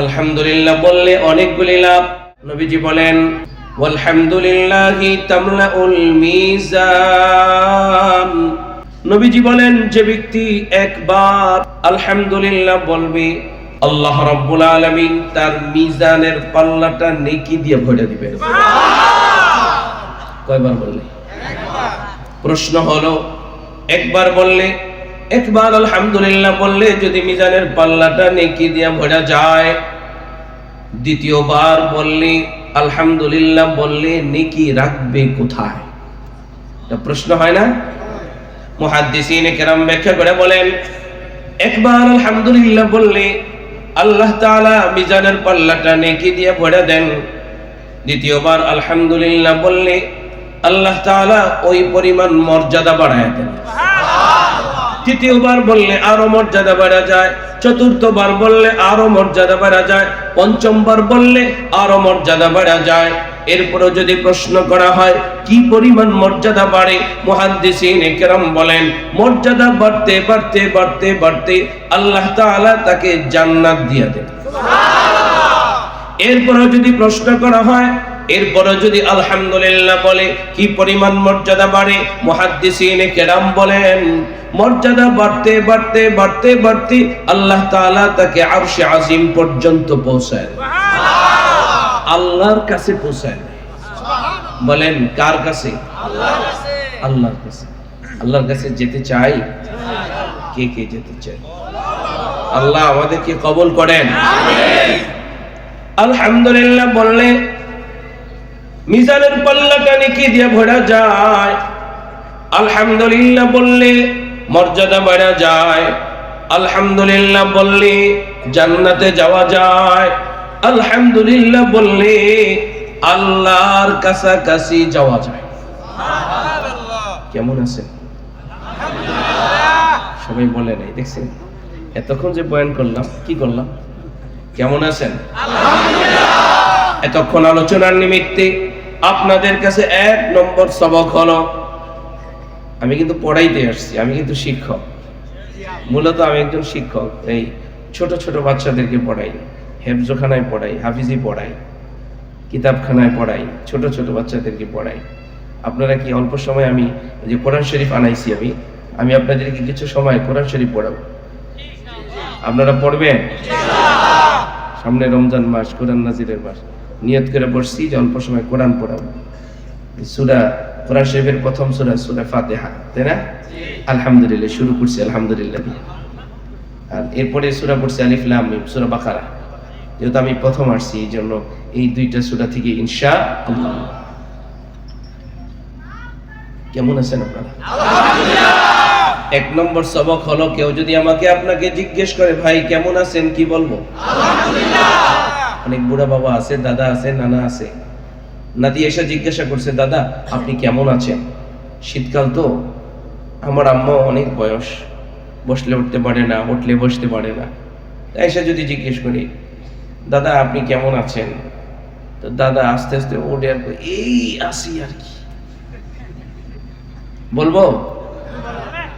আলহামদুলিল্লাহ বললে অনেকগুলি লাভ। নবীজি বলেন ওয়ালহামদুলিল্লাহি তামলাউল মিজান। নবীজি বলেন যে ব্যক্তি একবার আলহামদুলিল্লাহ বলবে আল্লাহ রাব্বুল আলামিন তার মিজানের পাল্লাটা নেকি দিয়ে ভরে দিবেন কয়বার বললে? প্রশ্ন হলো একবার বললে একবার আলহামদুলিল্লাহ বললে যদি মিজানের পাল্লাটা নেকি দিয়ে ভরা যায় দ্বিতীয়বার বললে, আলহামদুলিল্লাহ বললে, নেকি রাখবে কোথায়? প্রশ্ন হয় না? মুহাদ্দিসিন কেরাম ব্যাখ্যা করে বলেন, একবার আলহামদুলিল্লাহ বললে, আল্লাহ তাআলা মিজানের পাল্লাটা নেকি দিয়ে ভরে দেন। দ্বিতীয়বার আলহামদুলিল্লাহ বললে, আল্লাহ তাআলা ওই পরিমাণ মর্যাদা বাড়ায় দেন। তৃতীয়বার বললে আরও মর্যাদা বাড়া যায় চতুর্থবার বললে আরও মর্যাদা বাড়া যায় পঞ্চমবার বললে আরও মর্যাদা বাড়া যায়। এরপরও যদি প্রশ্ন করা হয় কি পরিমাণ মর্যাদা বাড়ে? মুহাদ্দিসিন একরাম বলেন মর্যাদা বাড়তে বাড়তে বাড়তে বাড়তে আল্লাহ তাআলা তাকে জান্নাত দিয়ে দেন। এরপরও যদি প্রশ্ন করা হয় এরপরও যদি আলহামদুলিল্লাহ বলে কি পরিমাণ মর্যাদা বাড়ে? মুহাদ্দিসিনে কেরাম বলেন মর্যাদা বাড়তে বাড়তে বাড়তে বাড়তে আল্লাহ তাআলা তাকে আরশে আজিম পর্যন্ত পৌঁছায়। আল্লাহর কাছে পৌঁছায়। বলেন কার কাছে? আল্লাহর কাছে। আল্লাহর কাছে। যেতে চাই? কে কে যেতে চাই আল্লাহ। আমাদেরকে কবুল করেন। আলহামদুলিল্লাহ বললে মিজানের পাল্লাটা নাকি দিয়ে ভরা যায়? আলহামদুলিল্লাহ বললে মর্যাদা বাড়া যায়। আলহামদুলিল্লাহ বললে জান্নাতে যাওয়া যায়। আলহামদুলিল্লাহ বললে আল্লাহর কাছাকাছি যাওয়া যায়। কেমন আছেন? সবাই বলে নাই, দেখছেন? এতক্ষণ যে বয়ান করলাম, কি করলাম? কেমন আছেন? এতক্ষণ আলোচনার নিমিত্তে আপনাদের কাছে এক নম্বর সবক হলো, আমি কিন্তু পড়াইতে আসছি, আমি কিন্তু শিক্ষক। মূলত আমি একজন শিক্ষক, এই ছোট ছোট বাচ্চাদেরকে পড়াই, হেফজোখানায় পড়াই, হাফিজি পড়াই, কিতাবখানায় পড়াই, ছোট ছোট বাচ্চাদেরকে পড়াই। আপনারা কি অল্প সময় আমি যে কোরআন শরীফ আনাইছি আমি আমি আপনাদেরকে কিছু সময় কোরআন শরীফ পড়াবো। আপনারা পড়বেন? সামনে রমজান মাস, কোরআন নাজিরের মাস। নিয়ত করে বসছি যে অল্প সময় কোরআন পড়াবো। সুরা কোরআন শরীফের প্রথম সুরা সুরা ফাতেহা তাই না? আলহামদুলিল্লাহ শুরু করছি আলহামদুলিল্লাহ। আর এরপরে সুরা পড়ছি আলিফ লাম মিম সুরা বাকারা। যেহেতু আমি প্রথম আসছি এই জন্য এই দুইটা সুরা থেকে ইনশা আল্লাহ। কেমন আছেন আপনারা? এক নম্বর সবক হলো কেউ যদি আমাকে আপনাকে জিজ্ঞেস করে ভাই কেমন আছেন? কি বলব? অনেক বুড়া বাবা আছে দাদা আছে নানা আছে। নাতি এসে জিজ্ঞাসা করছে দাদা আপনি কেমন আছেন? শীতকাল তো আমার আম্মা অনেক বয়স বসলে উঠতে পারে না উঠলে বসতে পারে না। এসে যদি জিজ্ঞেস করি দাদা আপনি কেমন আছেন? তো দাদা আস্তে আস্তে উঠে আর এই আসি আর কি। বলব?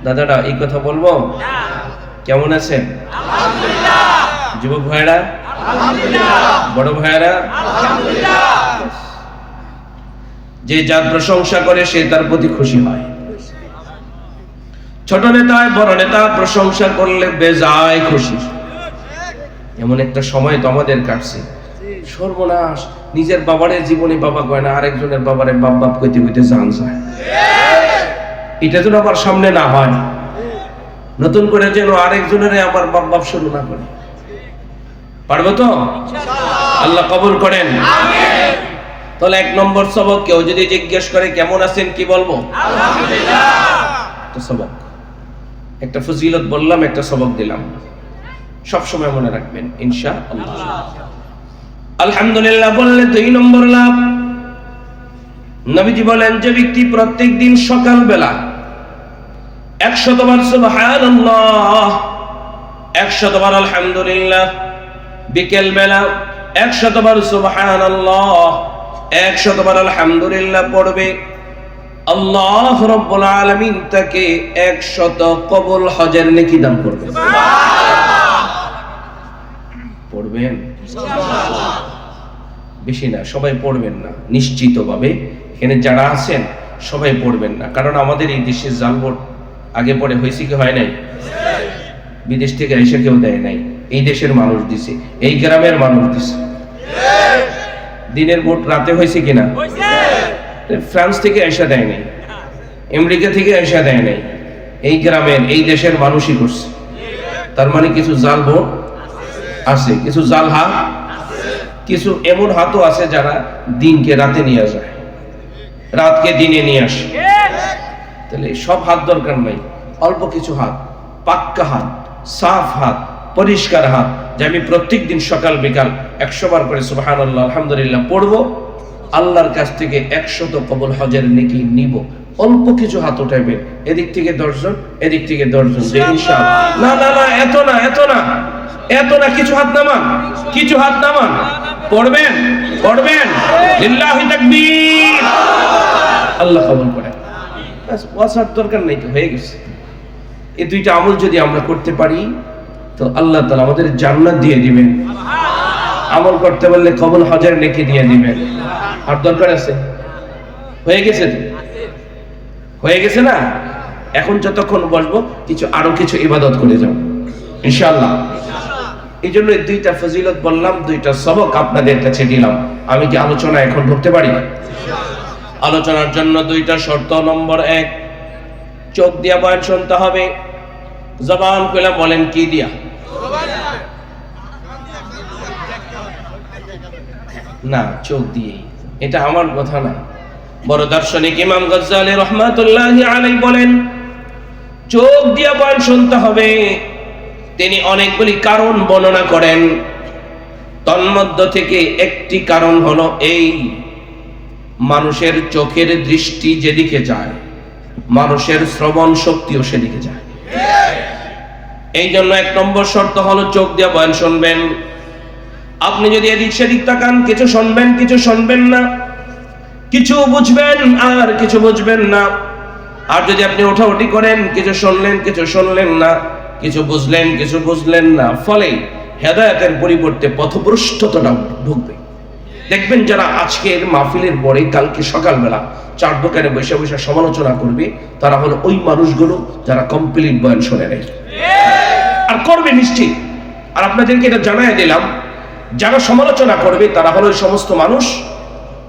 দাদাটা এই কথা বলব? কেমন আছেন? যুবক ভাইরা বড় ভাইরা যে যার প্রশংসা করে সে তার প্রতি খুশি হয়। ছোট নেতা বড় নেতা প্রশংসা করলে বেজায় খুশি। এমন একটা সময় তো আমাদের কাটছে। সর্বনাশ নিজের বাবারে জীবনে বাবা কয় না আরেকজনের বাবারে বাপ বাপ কইতে কইতে জান যায়। এটা যেন আবার সামনে না হয়। নতুন করে যেন আরেকজনের আবার বাপ বাপ শুরু না করে। পারব তো? আল্লাহ কবুল করেন। তাহলে এক নম্বর সবক, কেউ যদি জিজ্ঞেস করে কেমন আছেন, কি বলব? সবক। একটা ফজিলত বললাম, একটা সবক দিলাম। সব সময় মনে রাখবেন ইনশা আল্লাহ আলহামদুলিল্লাহ বললে দুই নম্বর লাভ। নবীজি বলেন যে ব্যক্তি প্রত্যেক দিন সকাল বেলা একশতবার সুবহানাল্লাহ, একশতবার আলহামদুলিল্লাহ বিকেল বেলা একশতবার সুবহানাল্লাহ একশতবার আলহামদুলিল্লাহ পড়বে। আল্লাহ রব্বুল আলামিন তাকে একশত কবুল হজের নেকি দান করবে। পড়বে পড়বেন? বেশি না সবাই পড়বেন না নিশ্চিতভাবে। এখানে যারা আছেন সবাই পড়বেন না। কারণ আমাদের এই দেশের জালবোট আগে পরে হয়েছে কি হয় নাই? বিদেশ থেকে এসে কেউ দেয় নাই। এই দেশের মানুষ দিছে এই গ্রামের মানুষ দিছে। দিনের ভোট রাতে হয়েছে কিনা? ফ্রান্স থেকে এসে দেয় নাই আমেরিকা থেকে এসে দেয় নাই এই গ্রামের এই দেশের মানুষই করছে। তার মানে কিছু জাল ভোট আছে কিছু জাল হাত কিছু এমন হাতও আছে যারা দিনকে রাতে নিয়ে যায় রাতকে দিনে নিয়ে আসে। তাহলে সব হাত দরকার নাই অল্প কিছু হাত পাক্কা হাত সাফ হাত পরিষ্কার হাত, যে আমি প্রত্যেক দিন সকাল, বিকাল একশো বার করে সুবাহান আল্লাহ আলহামদুলিল্লাহ পড়ব। আল্লাহর কাছ থেকে একশত কবল হজের নেকি নিব। অল্প কিছু হাত উঠাইবেন, এদিক থেকে দশজন, এদিক থেকে দশজন না না না, এত না এত না এত না, কিছু হাত নামান, কিছু হাত নামান। পড়বেন পড়বেন। আল্লাহ কবুল করে। দরকার নেই তো, হয়ে গেছে। এই দুইটা আমল যদি আমরা করতে পারি তো আল্লাহ তালা আমাদের জান্নাত দিয়ে দিবেন। আমল করতে পারলে কবল হজার নেকি দিয়ে দিবেন। আর দরকার আছে? হয়ে গেছে হয়ে গেছে না? এখন যতক্ষণ বসবো কিছু আরও কিছু ইবাদত করে যাও। ইনশাআল্লাহ। এই জন্য দুইটা ফজিলত বললাম দুইটা সবক আপনাদের কাছে দিলাম। আমি কি আলোচনা এখন ঢুকতে পারি? আলোচনার জন্য দুইটা শর্ত। নম্বর এক চোখ দিয়া বয়ান শুনতে হবে। জবান কইলা বলেন কি দিয়া? না চোখ দিয়ে এটা আমার কথা না। বড় দার্শনিক ইমাম গজ্জালি রহমাতুল্লাহ আলাই বলেন চোখ দিয়া বয়ান শুনতে হবে। তিনি অনেকগুলি কারণ বর্ণনা করেন। তন্মধ্য থেকে একটি কারণ হলো এই মানুষের চোখের দৃষ্টি যেদিকে যায় মানুষের শ্রবণ শক্তিও সেদিকে যায়। এই জন্য এক নম্বর শর্ত হলো চোখ দিয়ে বয়ান শুনবেন। আপনি যদি এদিক সেদিক তাকান কিছু শুনবেন কিছু শুনবেন না কিছু বুঝবেন আর কিছু বুঝবেন না। আর যদি আপনি ওঠাউঠি করেন কিছু শুনলেন কিছু শুনলেন না কিছু বুঝলেন কিছু বুঝলেন না ফলে হেদায়তের পরিবর্তে পথভ্রষ্টতা ঢুকবে। দেখবেন যারা আজকের মাহফিলের পরে কালকে সকালবেলা চার দোকানে বসে বসে সমালোচনা করবে তারা হলো ওই মানুষগুলো যারা কমপ্লিট বয়ান শোনে নেই। আর করবে নিশ্চিত। আর আপনাদেরকে এটা জানাই দিলাম যারা সমালোচনা করবে, তারা হলো সমস্ত মানুষ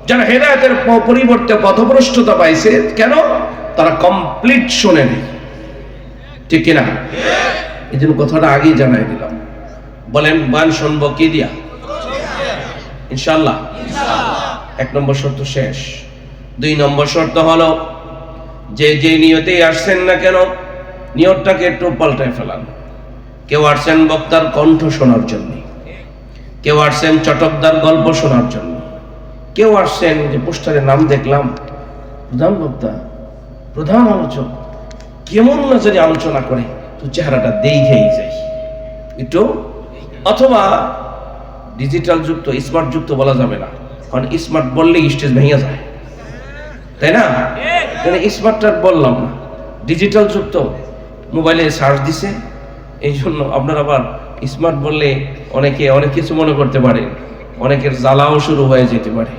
যারা হেদায়তের পরিবর্তে পথভ্রষ্টতা পাইছে। কেন? তারা কমপ্লিট শোনে নেই। ঠিক কিনা? এই জন্য কথাটা আগেই জানাই দিলাম। বলেন, বান শুনব কি দিয়া? ইনশাল্লাহ এক নম্বর শর্ত শেষ। দুই নম্বর শর্ত হলো, যে যে নিয়তেই আসছেন না কেন, নিয়তটাকে একটু পাল্টায় ফেলান। কেউ আসছেন বক্তার কণ্ঠ শোনার জন্য। কেউ আসছেন চটকদার গল্প শোনার জন্য। কেউ আসছেন যে পোস্টারের নাম দেখলাম। প্রধান বক্তা, প্রধান আলোচক, কেমন না যদি আলোচনা করে, তো চেহারাটা দেখেই যাই। একটু, অথবা ডিজিটাল যুক্ত, স্মার্ট যুক্ত বলা যাবে না। কারণ স্মার্ট বললেই স্টেজ ভেঙে যায়। তাই না? স্মার্টটা বললাম না। ডিজিটাল যুক্ত, মোবাইলে সার্চ দিছে এই জন্য আপনার আবার স্মার্ট বললে অনেকে অনেক কিছু মনে করতে পারে, অনেকের জ্বালাও শুরু হয়ে যেতে পারে।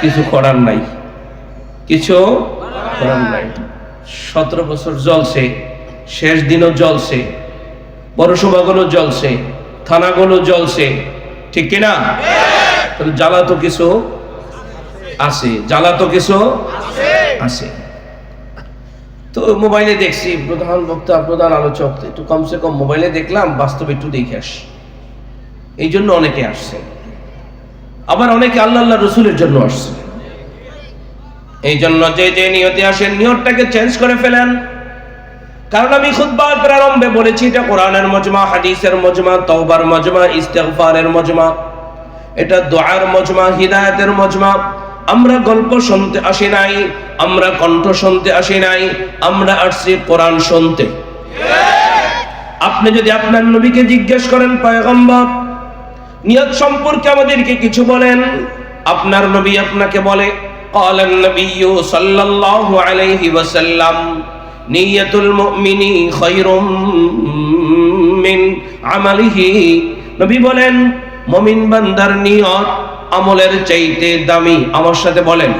কিছু করার নাই। কিছু করার নাই। সতেরো বছর জলছে শেষ দিনও জলছে পৌরসভাগুলো জ্বলছে, থানাগুলো জ্বলছে, ঠিক কিনা? জ্বালা তো কিছু আছে, জ্বালা তো কিছু আছে। তো মোবাইলে দেখছি, প্রধান বক্তা, প্রধান আলোচক, একটু কমসে কম মোবাইলে দেখলাম, বাস্তবে একটু দেখে আসি। এই জন্য অনেকে আসছে। আবার অনেকে আল্লাহ আল্লাহ রসুলের জন্য আসছে। এই জন্য যে যে নিয়তে আসেন, নিয়তটাকে চেঞ্জ করে ফেলেন। কারণ আমি খুতবার প্রারম্ভে বলেছি, এটা কোরআনের মজমা, হাদিসের মজমা, তওবার মজমা, ইস্তেগফারের মজমা। এটা দোয়ার মজমা, হিদায়াতের মজমা। আমরা গল্প শুনতে আসি নাই আমরা কণ্ঠ শুনতে আসি নাই আমরা আসছি কোরআন শুনতে আপনি যদি আপনার নবীকে জিজ্ঞেস করেন পয়গম্বর নিয়ত সম্পর্কে আমাদেরকে কিছু বলেন আপনার নবী আপনাকে বলে قال النبي صلى الله عليه وسلم نية المؤمن خير من عمله নবী বলেন মমিন বান্দার নিয়ত আমলের চাইতে দামি। আমার সাথে বলেন।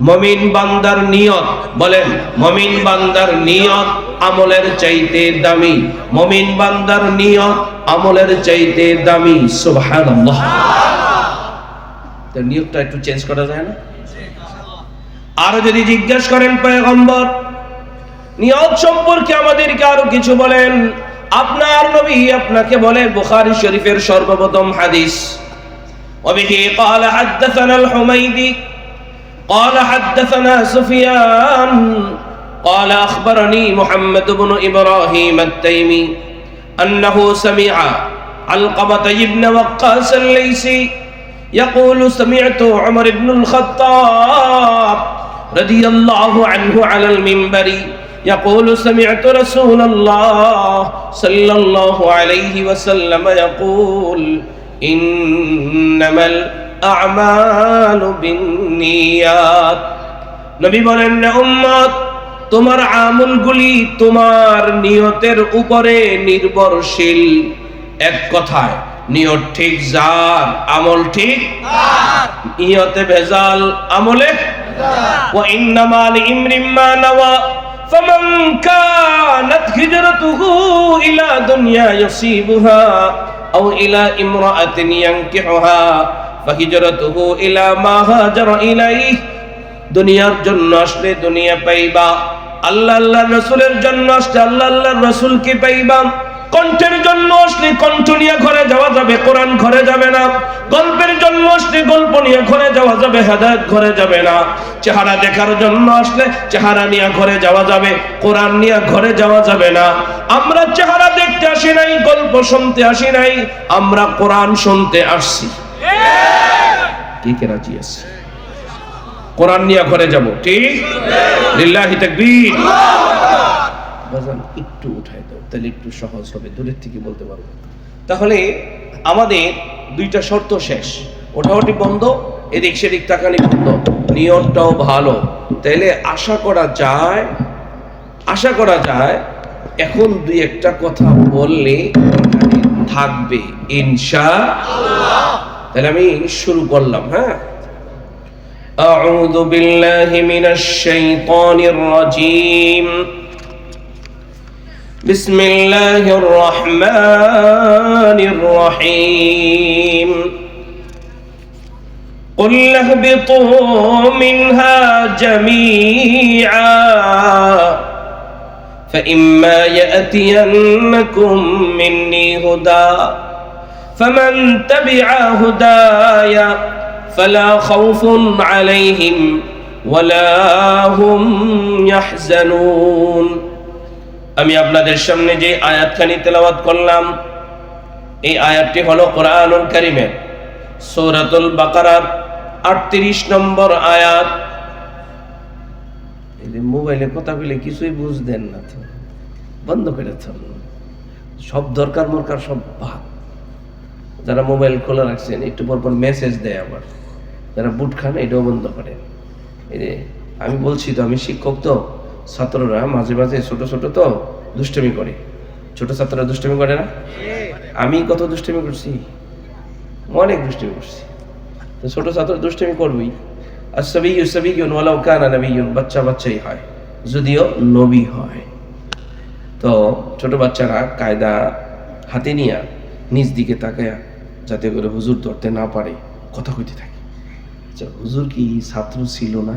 মমিন বান্দার নিয়ত, বলেন, মমিন বান্দার নিয়ত আমলের চাইতে দামি। মমিন বান্দার নিয়ত আমলের চাইতে দামি। সুবহানাল্লাহ। নিয়তটা একটু চেঞ্জ করা যায় না? আরও যদি জিজ্ঞেস করেন পয়গম্বর, নিয়ত সম্পর্কে আমাদেরকে আরও কিছু বলেন। আপনার নবী আপনাকে বলে, বুখারী শরীফের সর্বপ্রথম হাদিস। وبه قال حدثنا الحميدي قال حدثنا سفيان قال أخبرني محمد بن إبراهيم التيمي أنه سمع علقمة بن وقاص الليثي يقول سمعت عمر بن الخطاب رضي الله عنه على المنبر يقول سمعت رسول الله صلى الله عليه وسلم يقول إنما الأعمال بالنيات নবী বলেন না উম্মত তোমার আমলগুলি তোমার নিয়তের উপরে নির্ভরশীল এক কথায় নিয়ত ঠিক যার আমল ঠিক নিয়তে ভেজাল আমলে وإنما لامرئ ما نوى فمن كانت هجرته إلى دنيا يصيبها أو إلى امرأة ينكحها فهجرته إلى ما هاجر إليه দুনিয়ার জন্য আসলে দুনিয়া পাইবা আল্লাহ আল্লাহ রসুলের জন্য আসলে আল্লাহ আল্লাহ রসুলকে পাইবা কণ্ঠের জন্য আসলে কণ্ঠ নিয়ে ঘরে যাওয়া যাবে, কোরআন ঘরে যাবে না। গল্পের জন্য আসলে গল্প নিয়ে ঘরে যাওয়া যাবে, হেদায়ত ঘরে যাবে না। চেহারা দেখার জন্য আসলে চেহারা নিয়ে ঘরে যাওয়া যাবে, কোরআন নিয়ে ঘরে যাওয়া যাবে না। আমরা চেহারা দেখতে আসি নাই, গল্প শুনতে আসি নাই, আমরা কোরআন শুনতে আসছি। কে কে রাজি আছে? কোরআন নিয়ে ঘরে যাব, ঠিক? লিল্লাহি তাকবীর। বাজান একটু উঠাই দাও তাহলে একটু সহজ হবে দূরের থেকে বলতে পারবো তাহলে আমাদের দুইটা শর্ত শেষ ওঠাওটি বন্ধ এদিক সেদিক তাকানি বন্ধ নিয়তটাও ভালো তাইলে আশা করা যায় আশা করা যায় এখন দুই একটা কথা বললে এখানে থাকবে ইনশা তাহলে আমি শুরু করলাম হ্যাঁ أعوذ بالله من الشيطان الرجيم بسم الله الرحمن الرحيم قل اهبطوا منها جميعا فإما يأتينكم مني هدى فمن تبع هداي فلا خوف عليهم ولا هم يحزنون আমি আপনাদের সামনে যে আয়াতখানি তেলাওয়াত করলাম, এই আয়াতটি হলো কোরআনুল কারিমের সূরাতুল বাকারার 38 নম্বর আয়াত। মোবাইলে কথা বলে কিছুই বুঝতেন না তো। বন্ধ করে সব দরকার মরকার সব বাদ। যারা মোবাইল খোলা রাখছেন, একটু পর পর মেসেজ দেয় আবার। যারা বুট খান, এটাও বন্ধ করে এই আমি বলছি তো, আমি শিক্ষক তো। ছাত্ররা মাঝে মাঝে ছোট ছোট তো দুষ্টমি করে। ছোট ছাত্ররা দুষ্টমি করে না? আমি কত দুষ্টমি করছি? অনেক দুষ্টমি করছি। তো ছোট ছাত্র দুষ্টমি করবই। আর সবই সবই ওয়ালাউ কানা নবিয়ুন বাচ্চা বাচ্চাই হয়। যদিও নবী হয়। তো ছোট বাচ্চারা কায়দা হাতে নিয়ে নিজ দিকে তাকায়া যাতে করে হুজুর ধরতে না পারে, কথা কইতে থাকে। আচ্ছা হুজুর কি ছাত্র ছিল না?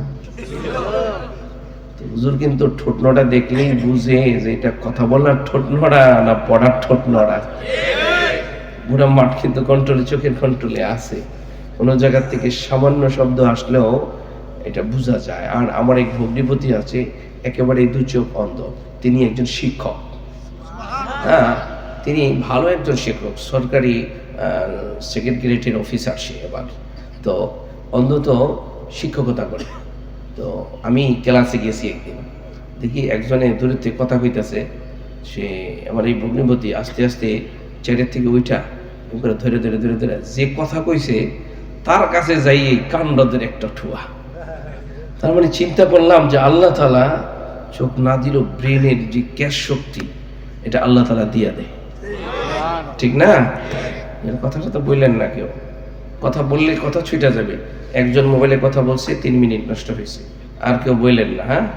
হুজুর কিন্তু ঠোঁটনটা দেখলেই বুঝে যে এটা কথা বলার ঠোঁটনড়া না পড়ার ঠোঁটনড়া। বুড়া মাঠ কিন্তু কন্ট্রোলে চোখের কন্ট্রোলে আছে। কোনো জায়গা থেকে সামান্য শব্দ আসলেও এটা বোঝা যায়। আর আমার এক ভগ্নিপতি আছে একেবারে দু চোখ অন্ধ। তিনি একজন শিক্ষক। হ্যাঁ তিনি ভালো একজন শিক্ষক, সরকারি গ্রেডের অফিসার সে এবার। তো অন্তত শিক্ষকতা করে। তো আমি ক্লাসে গেছি একদিন। দেখি একজনে দূরের থেকে কথা কইতাছে, সে আমার এই ভগ্নিপতি আস্তে আস্তে চেয়ারের থেকে উঠা এরকম করে ধরে ধরে ধরে ধরে যে কথা কইছে, তার কাছে যাই এই কাণ্ডদের একটা ঠুয়া। তার মানে চিন্তা করলাম যে আল্লাহ তালা চোখ না দিল ব্রেনের যে ক্যাশ শক্তি, এটা আল্লাহ তালা দিয়া দেয়। ঠিক না? কথাটা তো বললেন না কেউ। কথা বললে কথা ছুটে যাবে। একজন মোবাইলে কথা বলছে, তিন মিনিট নষ্ট হয়েছে। আর কেউ বললেন না হ্যাঁ?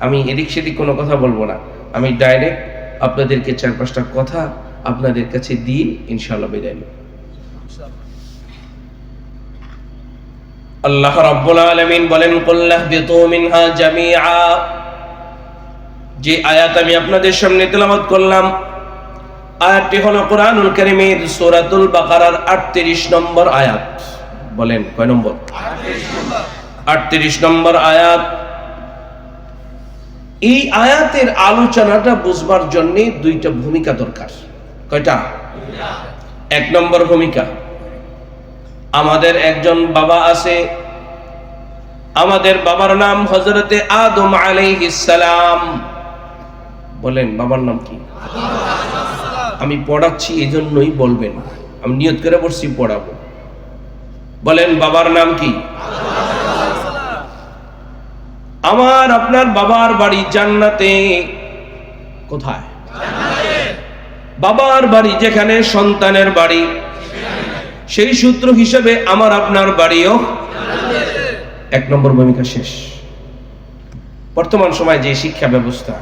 আমি এদিক সেদিক কোনো কথা বলব না। আমি ডাইরেক্ট আপনাদেরকে চার পাঁচটা কথা আপনাদের কাছে দিয়ে ইনশাআল্লাহ বিদায় নেব। আল্লাহ রাব্বুল আলামিন বলেন কুল্লাহ বিতু মিনহা জামিআ। যে আয়াত আমি আপনাদের সামনে তেলাওয়াত করলাম আয়াতটি হলো কোরআনুল কারীমের সূরাতুল বাকারার 38 নম্বর আয়াত। বলেন, কয় নম্বর? 38 নম্বর আয়াত। এই আয়াতের আলোচনাটা বুঝবার জন্য দুইটা ভূমিকা দরকার। কয়টা? এক নম্বর ভূমিকা, আমাদের একজন বাবা আছে। আমাদের বাবার নাম হজরতে আদম আলাইহিস সালাম। বলেন, বাবার নাম কি? আমি পড়াচ্ছি এই জন্যই বলবেন। আমি নিয়ত করে বসছি, পড়াবো। বলেন, বাবার নাম কি? আমার, আপনার বাবার বাড়ি জান্নাতে। কোথায়? বাবার বাড়ি যেখানে সন্তানের বাড়ি। সেই সূত্র হিসেবে আমার আপনার বাড়িও। এক নম্বর ভূমিকা শেষ। বর্তমান সময় যে শিক্ষা ব্যবস্থা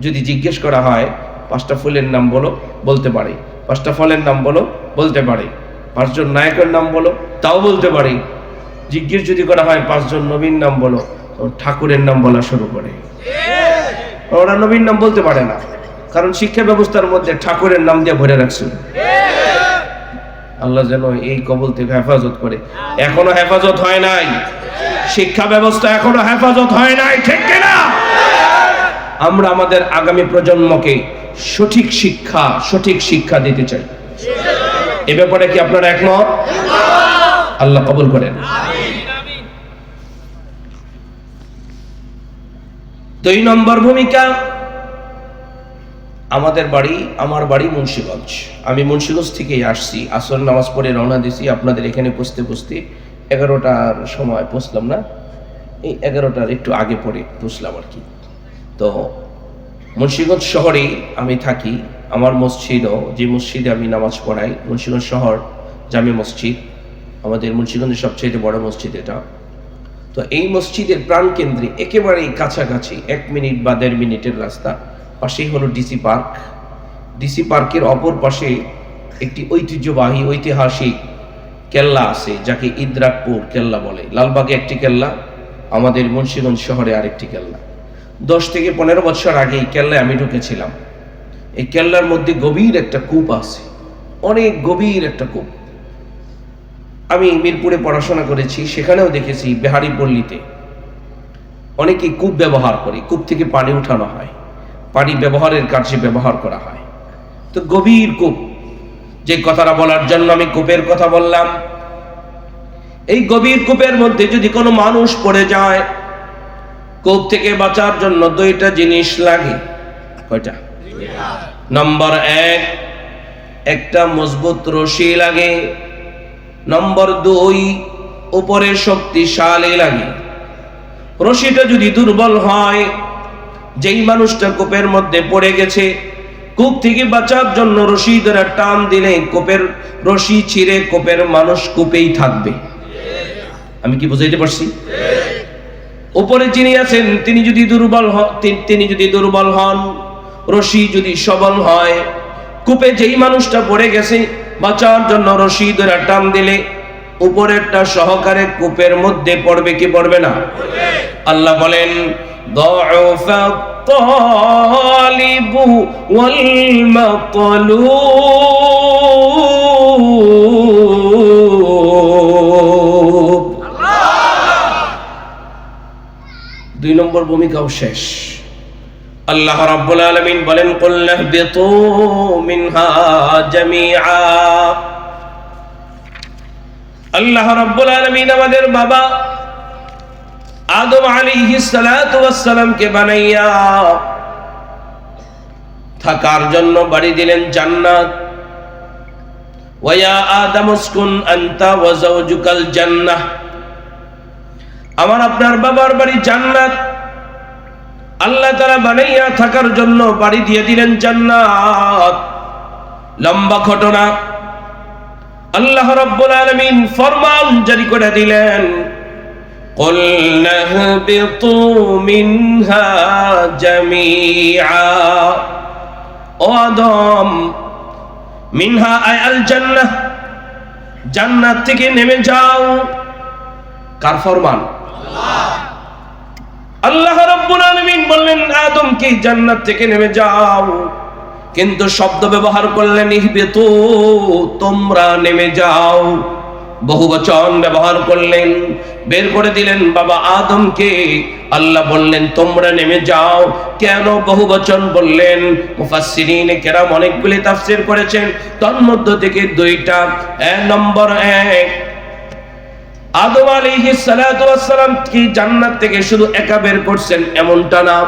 যদি জিজ্ঞেস করা হয় পাঁচটা ফুলের নাম বলো বলতে পারি। পাঁচটা ফলের নাম বলো বলতে পারি। পাঁচজন নায়কের নাম বলো তাও বলতে পারি। জিজ্ঞেস যদি করা হয় পাঁচজন নবীন নাম বলো ঠাকুরের নাম বলা শুরু করে। ওরা নবীন নাম বলতে পারে না। কারণ শিক্ষা ব্যবস্থার মধ্যে ঠাকুরের নাম দিয়ে ভরে রাখছে। আল্লাহ যেন এই কবল থেকে হেফাজত করে। এখনও হেফাজত হয় নাই। শিক্ষা ব্যবস্থা এখনও হেফাজত হয় নাই ঠিক কিনা? আমরা আমাদের আগামী প্রজন্মকে সঠিক শিক্ষা সঠিক শিক্ষা দিতে চাই। এ ব্যাপারে কি আপনারা একমত? আল্লাহ কবুল করেন। দুই নম্বর ভূমিকা আমাদের বাড়ি, আমার বাড়ি মুন্সিগঞ্জ। আমি মুন্সিগঞ্জ থেকেই আসছি। আসর নামাজ পড়ে রওনা দিছি। আপনাদের এখানে পৌঁছতে পৌঁছতে এগারোটার সময় পৌঁছলাম না। এই এগারোটার একটু আগে পড়ে পৌঁছলাম আর কি। তো মুন্সিগঞ্জ শহরেই আমি থাকি, আমার মসজিদও যে মসজিদে আমি নামাজ পড়াই, মুন্সিগঞ্জ শহর জামে মসজিদ, আমাদের মুন্সিগঞ্জের সবচেয়ে বড় মসজিদ এটা। তো এই মসজিদের প্রাণকেন্দ্রে একেবারেই কাছাকাছি এক মিনিট বা দেড় মিনিটের রাস্তা, পাশেই হলো ডিসি পার্ক ডিসি পার্কের অপর পাশে একটি ঐতিহ্যবাহী, ঐতিহাসিক কেল্লা আছে, যাকে ইদ্রাকপুর কেল্লা বলে। লালবাগে একটি কেল্লা, আমাদের মুন্সিগঞ্জ শহরে আরেকটি কেল্লা। দশ থেকে পনেরো বছর আগে এই কেল্লায় আমি ঢুকেছিলাম। এই কেল্লার মধ্যে গভীর একটা কূপ আছে। অনেক গভীর একটা কূপ। আমি মিরপুরে পড়াশোনা করেছি, সেখানেও দেখেছি বেহারি পল্লীতে। অনেকে কূপ ব্যবহার করে, কূপ থেকে পানি উঠানো হয়। পানি ব্যবহারের কাজে ব্যবহার করা হয়। তো গভীর কূপ, যে কথাটা বলার জন্য আমি কূপের কথা বললাম। এই গভীর কূপের মধ্যে যদি কোনো মানুষ পড়ে যায় কূপ থেকে বাঁচার জন্য দুইটা জিনিস লাগে। কয়টা? নম্বর এক, একটা মজবুত রশি লাগে। নম্বর দুই, উপরে শক্তিশালী লাগে। রশিটা যদি দুর্বল হয়, যেই মানুষটা কূপের মধ্যে পড়ে গেছে, কূপ থেকে বাঁচার জন্য রশি ধরে টান দিলে কূপের রশি ছিঁড়ে কূপের মানুষ কূপেই থাকবে। আমি কি বুঝাইতে পারছি? উপরে যিনি আছেন, তিনি যদি দুর্বল হন তিনি যদি দুর্বল হন, রশি যদি সবল হয়, কূপে যেই মানুষটা পড়ে গেছে, বাঁচার জন্য রশি ধরে টান দিলে উপরেরটা সহকারে কূপের মধ্যে পড়বে কি পড়বে না? আল্লাহ বলেন ওয়াল দুই নম্বর ভূমিকাও শেষ। আল্লাহ রাব্বুল আলামিন বলেন, কুল নাহবিতু মিনহা জামিআ। আল্লাহ রাব্বুল আলামিন আমাদের বাবা আদম আলাইহিস সালাতু ওয়াস সালামকে বানাইয়া থাকার জন্য বাড়ি দিলেন জান্নাত। ওয়া ইয়া আদম উসকুন আনতা ওয়া যাওজুকাল জান্নাহ। আমার আপনার বাবার বাড়ি জান্নাত। আল্লাহ তারা বানাইয়া থাকার জন্য বাড়ি দিয়ে দিলেন জান্নাত। লম্বা ঘটনা। আল্লাহ রব্বুল আলমিন ফরমান জারি করে দিলেন মিনহা জান্নাত থেকে নেমে যাও। কার ফরমান? আল্লাহ রাব্বুল আলামিন বললেন আদমকে জান্নাত থেকে নেমে যাও? কিন্তু শব্দ ব্যবহার করলেন, ইহবিতু, তোমরা নেমে যাও। বহু বচন ব্যবহার করলেন, বের করে দিলেন, বাবা আদমকে। আল্লাহ বললেন, তোমরা নেমে যাও। কেন বহু বচন বললেন, মুফাসসিরিন কেরাম অনেকগুলি তাফসীর করেছেন, তন্মধ্য থেকে দুইটা এক নম্বর এক আদম সালাতু ওয়াসসালাম কি জান্নাত থেকে শুধু একা বের করছেন এমনটা না।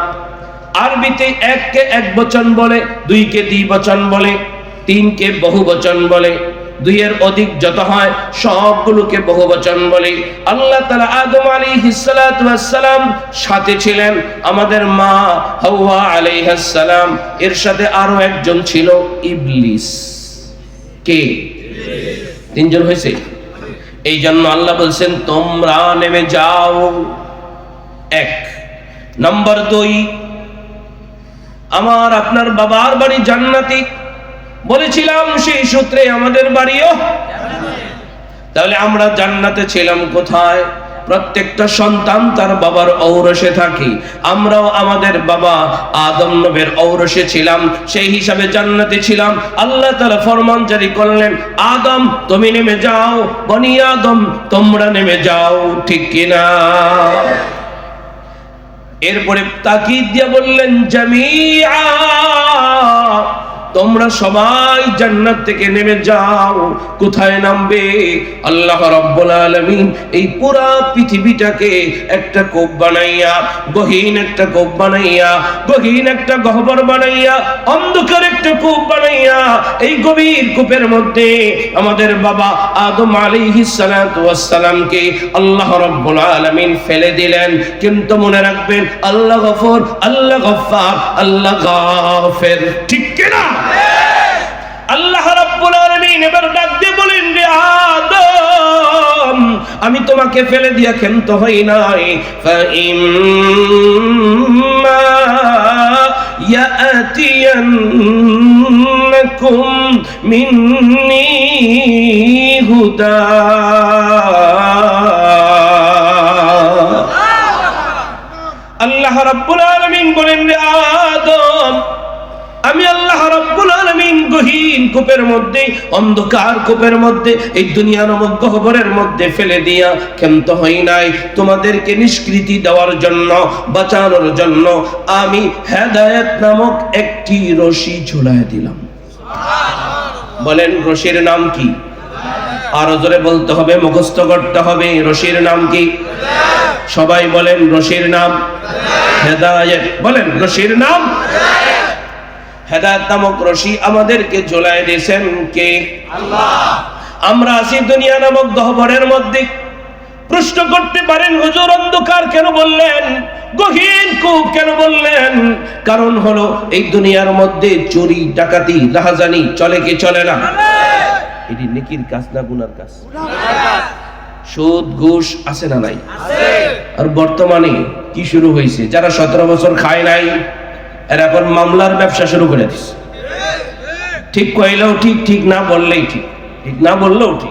আরবিতে এককে এক বচন বলে, দুইকে দ্বি বচন বলে, তিনকে বহু বচন বলে, দুইয়ের অধিক যত হয় সবগুলোকে বহু বচন বলে। আল্লাহ তাআলা আদম সালাতু ওয়াসসালাম সাথে ছিলেন। আমাদের মা হাওয়া আলাইহিস সালাম এর সাথে আরও একজন ছিল ইবলিস। কে? তিনজন হয়েছে? এই জন্য আল্লাহ বলছেন, তোমরা নেমে যাও। এক। নম্বর দুই, আমার আপনার বাবার বাড়ি জান্নাতি। বলেছিলাম, সেই সূত্রে আমাদের বাড়িও তাহলে আমরা জান্নাতে ছিলাম কোথায়? প্রত্যেকটা সন্তান তার বাবার ঔরসে থাকি। আমরাও আমাদের বাবা আদম নবের ঔরসে ছিলাম, সেই হিসাবে জান্নাতে ছিলাম। আল্লাহ তাআলা ফরমান জারি করলেন, আদম, তুমি নেমে যাও, বনি আদম, তোমরা নেমে যাও, ঠিক কিনা? এরপরে তাকিদ দিয়ে বললেন জামিয়া তোমরা সবাই জান্নাত থেকে নেমে যাও। কোথায় নামবে? আল্লাহ রাব্বুল আলামিন এই পুরা পৃথিবীটাকে একটা কোপ বানাইয়া, গহীন একটা কোপ বানাইয়া, গহীন একটা গহ্বর বানাইয়া, অন্ধকার একটা কূপ বানাইয়া, এই গভীর কূপের মধ্যে আমাদের বাবা আদম আলাইহিস সালাতু ওয়াস সালামকে আল্লাহ রাব্বুল আলামিন ফেলে দিলেন। কিন্তু মনে রাখবেন, আল্লাহ গফর, আল্লাহ গফফার, আল্লাহ গাফের। ঠিক কিনা? আল্লাহ রাব্বুল আলামিন এবার ডাক দিয়ে বলেন, রে আদম, আমি তোমাকে ফেলে দিয়া ক্ষান্ত হই নাই। ফাইম্মা ইয়াতিয়ান্নাকুম মিন্নি হুদা। আল্লাহ রাব্বুল আলামিন বলেন, রে আদম আমি আল্লাহ রাব্বুল আলামিন গহীন কূপের মধ্যে, অন্ধকার কূপের মধ্যে, এই দুনিয়া নামক গহ্বরের মধ্যে ফেলে দিয়া ক্ষান্ত হই নাই। তোমাদেরকে নিষ্কৃতি দেওয়ার জন্য, বাঁচানোর জন্য আমি হেদায়েত নামক একটি রশি ঝুলায় দিলাম। বলেন, রশির নাম কি? আরও জোরে বলতে হবে, মুখস্থ করতে হবে, রশির নাম কি? সবাই বলেন, রশির নাম? হেদায়েত। বলেন, রশির নাম? হেদায়ত নামক রশি আমাদেরকে ঝোলায় দিয়েছেন কে? আমরা আছি দুনিয়া নামক গহ্বরের মধ্যে। প্রশ্ন করতে পারেন হুজুর অন্ধকার কেন বললেন? গহীন কূপ কেন বললেন? কারণ হলো এই দুনিয়ার মধ্যে চুরি ডাকাতি রাহাজানি চলে কি চলে না? এটি নেকির কাজ না গুনার কাজ? সুদ ঘুষ আছে না নাই? আর বর্তমানে কি শুরু হয়েছে? যারা সতেরো বছর খায় নাই এরা এখন মামলার ব্যবসা শুরু করে দিচ্ছে ঠিক কইলেও ঠিক ঠিক না বললেই ঠিক। ঠিক না বললেও ঠিক।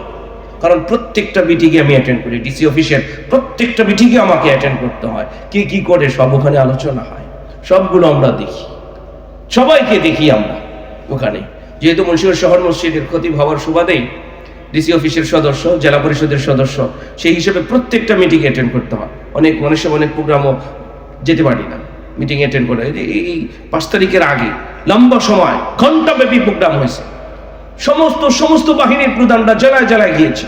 কারণ প্রত্যেকটা মিটিংয়ে আমি অ্যাটেন্ড করি ডিসি অফিসের প্রত্যেকটা মিটিংয়ে আমাকে অ্যাটেন্ড করতে হয়। কে কি করে, সব ওখানে আলোচনা হয়। সবগুলো আমরা দেখি। সবাইকে দেখি আমরা ওখানে। যেহেতু মুন্সিগঞ্জ শহর মসজিদের ক্ষতি হওয়ার সুবাদেই ডিসি অফিসের সদস্য, জেলা পরিষদের সদস্য, সেই হিসেবে প্রত্যেকটা মিটিং অ্যাটেন্ড করতে হয়। অনেক মানুষের অনেক প্রোগ্রামও যেতে পারি না। মিটিং অ্যাটেন্ড করে। এই- পাঁচ তারিখের আগে লম্বা সময় ঘন্টাব্যাপী প্রোগ্রাম হয়েছে। সমস্ত সমস্ত বাহিনীর প্রধানরা জেলায় জেলায় গিয়েছে।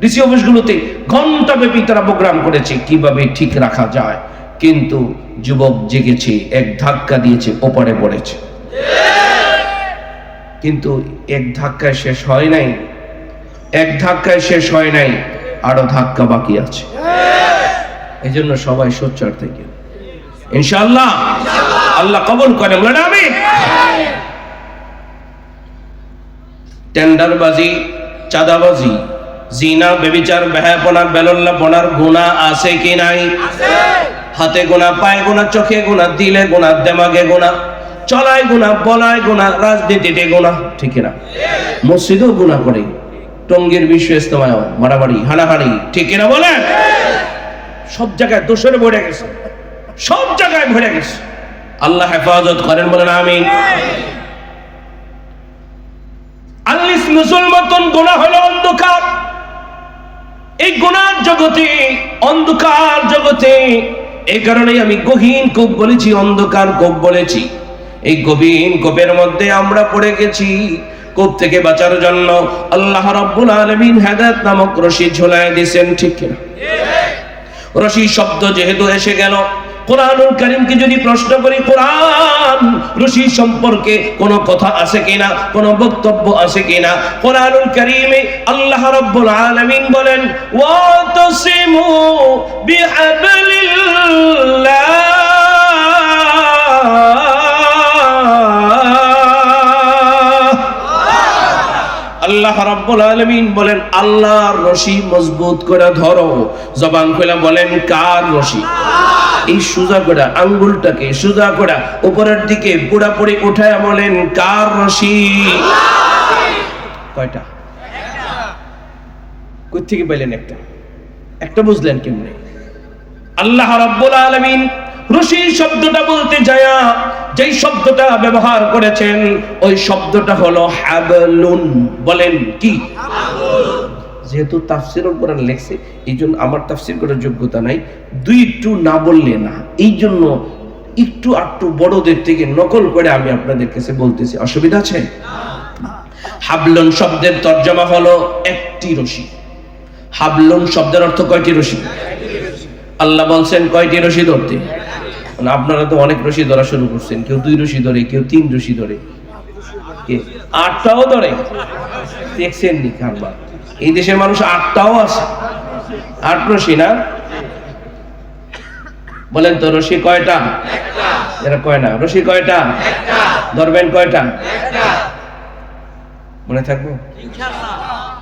ডিসি অফিসগুলোতে ঘন্টাব্যাপী তারা প্রোগ্রাম করেছে, কীভাবে ঠিক রাখা যায়। কিন্তু যুবক জেগেছে, এক ধাক্কা দিয়েছে, ওপারে পড়েছে। কিন্তু এক ধাক্কায় শেষ হয় নাই। এক ধাক্কায় শেষ হয় নাই, আরও ধাক্কা বাকি আছে। এই জন্য সবাই সোচ্চার থেকে। ইনশাআল্লাহ। আল্লাহ কবল করে, বলেন আমি টেন্ডারবাজি, চাঁদাবাজি, জিনা, বেবিচার বেহাপনা বেলল্লা বনার গুণা আছে কি নাই? হাতে গোনা পায়ে গোনা চোখে গোনা দিলে গোনা দেমাগে গোনা চলায় গোনা বলায় গোনা রাজনীতিতে গোনা ঠিক না? মসজিদেও গোনা করে। টঙ্গীর বিশ্ব ইস্তেমায় মারামারি, হানাহানি, ঠিক না বলেন? সব জায়গায় দোষরে ভরে গেছে। সব ভরে গেছে। আল্লাহ হেফাজত করেন, বলেন মুসলমাতন গোনা হলো অন্ধকার। এই গোনার জগতে, অন্ধকার জগতে এই কারণে আমি গহীন বলেছি, অন্ধকার বলেছি। এই গভীর মধ্যে আমরা পড়ে গেছি। কূপ থেকে বাঁচার জন্য আল্লাহ রাব্বুল আলামিন হেদায়েত নামক রশি ঝোলায় দিয়েছেন, ঠিক কিনা? রশি শব্দ যেহেতু এসে গেল কোরআনুল কারীমকে যদি প্রশ্ন করি, কোরআন রশি সম্পর্কে কোনো কথা আছে কিনা, কোনো বক্তব্য আছে কিনা? কোরআনুল কারীমে আল্লাহ রাব্বুল আলামিন বলেন, ওয়াতাসিমু বিহাবলিল্লাহ আল্লাহ রাব্বুল আলামিন বলেন, আল্লাহর রশি মজবুত করে ধরো। জবান খুলে বলেন, কার রশি? এই সুজা করে আঙ্গুলটাকে সুজা করে উপরের দিকে পুরাপুরি উঠায় বলেন, কার রশি? কয়টা? থেকে পাইলেন একটা? একটা বুঝলেন কেমনে? আল্লাহ রাব্বুল আলামিন রশি শব্দটা বলতে যায়া, যেই শব্দটা ব্যবহার করেছেন, ওই শব্দটা হলো হাবলুন। বলেন কি? যেহেতু তাফসিরুল কোরআন লেখছে এই জন্য আমার তাফসির করার যোগ্যতা নাই। দুই একটু না বললে না। এই জন্য একটু আটটু বড়দের থেকে নকল করে আমি আপনাদের কাছে বলতেছি। অসুবিধা আছে? হাবলুন শব্দের তর্জমা হলো একটি রশি। হাবলুন শব্দের অর্থ কয়টি রশি? আল্লাহ বলছেন কয়টি রশি ধরতে? মানে আপনারা তো অনেক রশি ধরা শুরু করছেন। কেউ দুই রশি ধরে, কেউ তিন রশি ধরে। আটটাও ধরে? দেখছেন নি কারবার? এই দেশের মানুষ আটটাও আছে। আট রশি না? বলেন তো, রশি কয়টা? এরা কয় না, রশি কয়টা? ধরবেন কয়টা? মনে থাকব?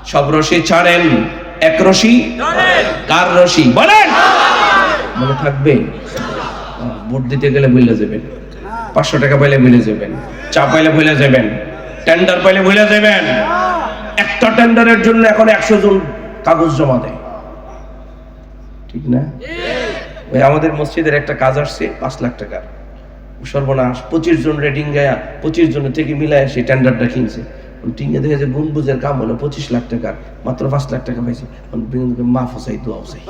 সব রশি ছাড়েন। এক রশি? কার রশি? বলেন! মনে থাকবে? ভোট দিতে গেলে ভুলে যাবেন। পাঁচশো টাকা পাইলে ভুলে যাবেন। চা পাইলে ভুলে যাবেন। টেন্ডার পাইলে ভুলে যাবেন। একটা টেন্ডারের জন্য এখন একশো জন কাগজ জমা দেয়। ঠিক না? ওই আমাদের মসজিদের একটা কাজ আসছে, পাঁচ লাখ টাকার। সর্বনাশ, পঁচিশ জন রেটিং গায়া, পঁচিশ জন থেকে মিলায় সেই টেন্ডারটা কিনছে। টিঙ্গে দেখে যে গুনবুজের কাম হলো পঁচিশ লাখ টাকার, মাত্র পাঁচ লাখ টাকা পাইছে। মা ফসাই দোয়া ফসাই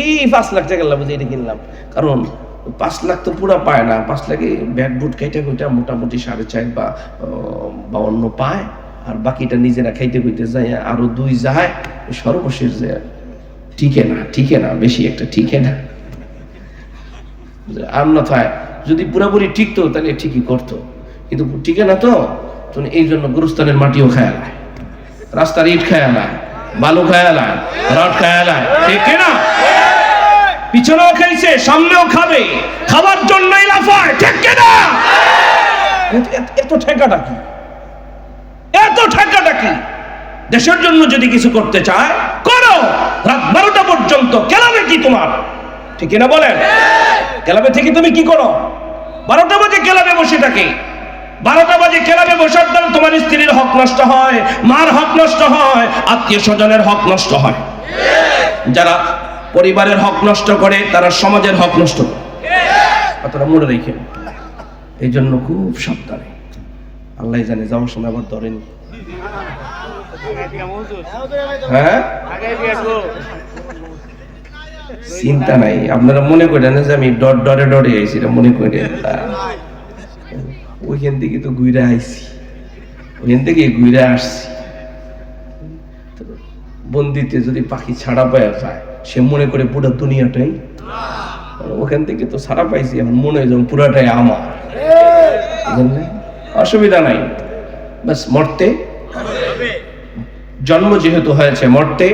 এই পাঁচ লাখ টাকা লাভ এটা কিনলাম। কারণ পাঁচ লাখ তো পুরো পায় না, পাঁচ লাখে ব্যাট বুট খাইতে কইটা মোটামুটি সাড়ে চার বা বাউন্ন পায়। আর বাকিটা নিজেরা খাইতে কইতে যায় আরও দুই যায় সর্বশেষ যে ঠিকে না ঠিকে না, বেশি একটা ঠিকে না। আর না থায়, যদি পুরোপুরি ঠিকতো তাহলে ঠিকই করতো। কিন্তু ঠিকে না তো এই জন্য গুরুস্থানের মাটিও খায় না রাস্তার ইট খায় না বালু খায় না রড খায় না ঠিক না? পিছনেও খাইছে সামনেও খাবে, খাবার জন্যই লাফায় ঠিক না? এত ঠেকাটা কি? এত ঠেকাটা কি দেশের জন্য যদি কিছু করতে চায়, করো। রাত বারোটা পর্যন্ত কেলাবে কি তোমার? ঠিক না বলেন? ক্লাবে থেকে তুমি কি করো? বারোটা বাজে ক্লাবে বসে থাকে। বারোটা বাজে ক্লাবে বসার দ্বারা তোমার স্ত্রীর হক নষ্ট হয়, মার হক নষ্ট হয় আত্মীয় স্বজনের হক নষ্ট হয়। যারা পরিবারের হক নষ্ট করে, তারা সমাজের হক নষ্ট করে। কথাটা মনে রেখে। এই জন্য খুব সাবধানে। আল্লাহ জানে যাওয়ার সময় আবার ধরেনি। হ্যাঁ? চিন্তা নাই, আপনারা মনে করেন যে আমি ডর ডরে ডরে আইছি মনে করেন না। ওইখান থেকে তো ঘুরে আইছি। ওইখান থেকে ঘুরে আসছি। বন্দিতে যদি পাখি ছাড়া পাওয়া যায়, সে মনে করে পুরো দুনিয়াটাই। ওখান থেকে তো ছাড়া পাইছি এখন মনে হয় যেমন পুরাটাই আমার? অসুবিধা নাই। বাস মরতে। জন্ম যেহেতু হয়েছে মরতে।